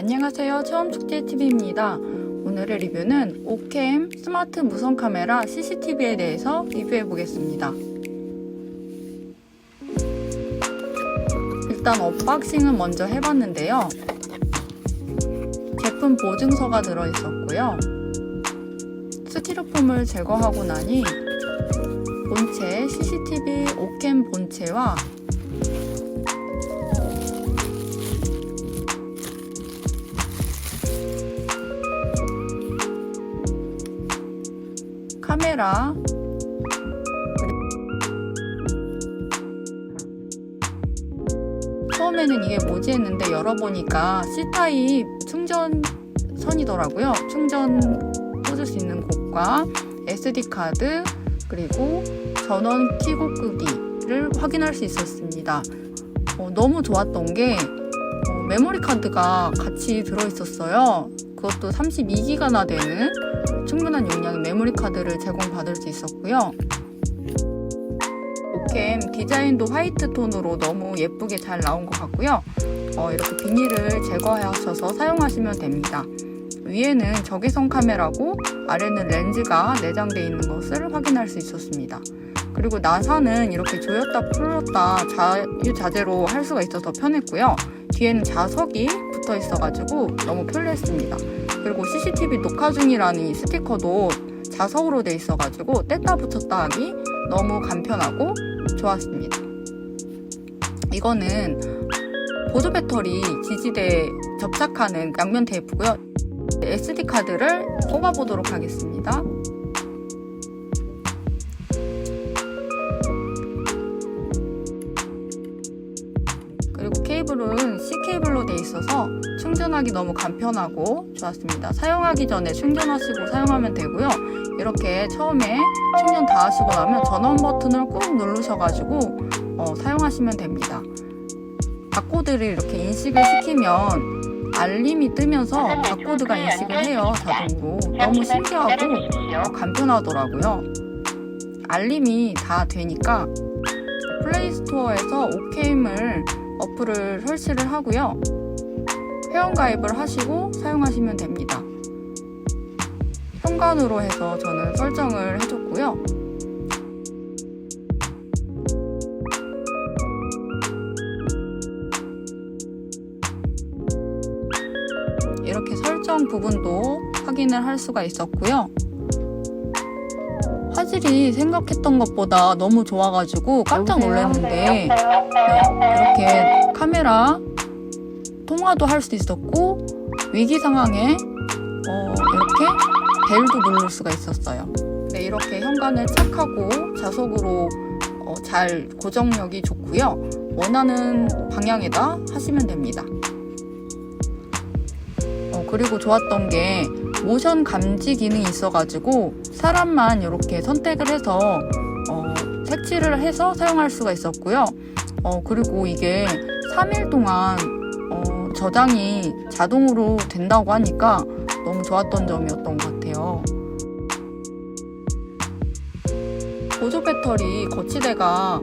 안녕하세요. 처음축제TV입니다. 오늘의 리뷰는 오캠 스마트 무선 카메라 CCTV에 대해서 리뷰해 보겠습니다. 일단 언박싱은 먼저 해봤는데요. 제품 보증서가 들어있었고요. 스티로폼을 제거하고 나니 본체 CCTV 오캠 본체와 카메라 처음에는 이게 뭐지 했는데 열어보니까 C타입 충전선이더라고요. 충전 꽂을 수 있는 곳과 SD카드 그리고 전원 키고 끄기를 확인할 수 있었습니다. 어, 너무 좋았던 게 어, 메모리 카드가 같이 들어있었어요. 그것도 32기가나 되는 충분한 용량의 메모리 카드를 제공받을 수 있었고요. 오캠 디자인도 화이트 톤으로 너무 예쁘게 잘 나온 것 같고요. 어, 이렇게 비닐을 제거하셔서 사용하시면 됩니다. 위에는 적외선 카메라고 아래는 렌즈가 내장되어 있는 것을 확인할 수 있었습니다. 그리고 나사는 이렇게 조였다 풀었다 자유자재로 할 수가 있어서 편했고요. 뒤에는 자석이 붙어 있어가지고 너무 편리했습니다. 그리고 CCTV 녹화 중이라는 이 스티커도 자석으로 돼 있어가지고 뗐다 붙였다 하기 너무 간편하고 좋았습니다. 이거는 보조 배터리 지지대에 접착하는 양면 테이프고요. SD 카드를 꼽아보도록 하겠습니다. 케이블은 C 케이블로 되어 있어서 충전하기 너무 간편하고 좋았습니다. 사용하기 전에 충전하시고 사용하면 되고요. 이렇게 처음에 충전 다 하시고 나면 전원 버튼을 꾹 누르셔가지고 어, 사용하시면 됩니다. 바코드를 이렇게 인식을 시키면 알림이 뜨면서 바코드가 인식을 해요 자동으로 너무 신기하고 어, 간편하더라고요 알림이 다 되니까 플레이스토어에서 오케임을 어플을 설치를 하고요. 회원가입을 하시고 사용하시면 됩니다. 현관으로 해서 저는 설정을 해줬고요. 이렇게 설정 부분도 확인을 할 수가 있었고요. 화질이 생각했던 것보다 너무 좋아가지고 깜짝 놀랐는데 네, 이렇게 카메라 통화도 할 수 있었고 위기 상황에 어, 이렇게 벨도 누를 수가 있었어요. 네, 이렇게 현관을 착하고 자석으로 어, 잘 고정력이 좋고요. 원하는 방향에다 하시면 됩니다. 어, 그리고 좋았던 게 모션 감지 기능이 있어가지고 사람만 이렇게 선택을 해서 어, 색칠을 해서 사용할 수가 있었고요. 어, 그리고 이게 3일 동안 어, 저장이 자동으로 된다고 하니까 너무 좋았던 점이었던 것 같아요. 보조 배터리 거치대가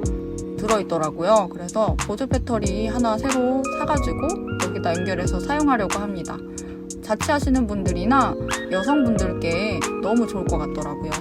들어있더라고요. 그래서 보조 배터리 하나 새로 사가지고 여기다 연결해서 사용하려고 합니다. 자취하시는 분들이나 여성분들께 너무 좋을 것 같더라고요.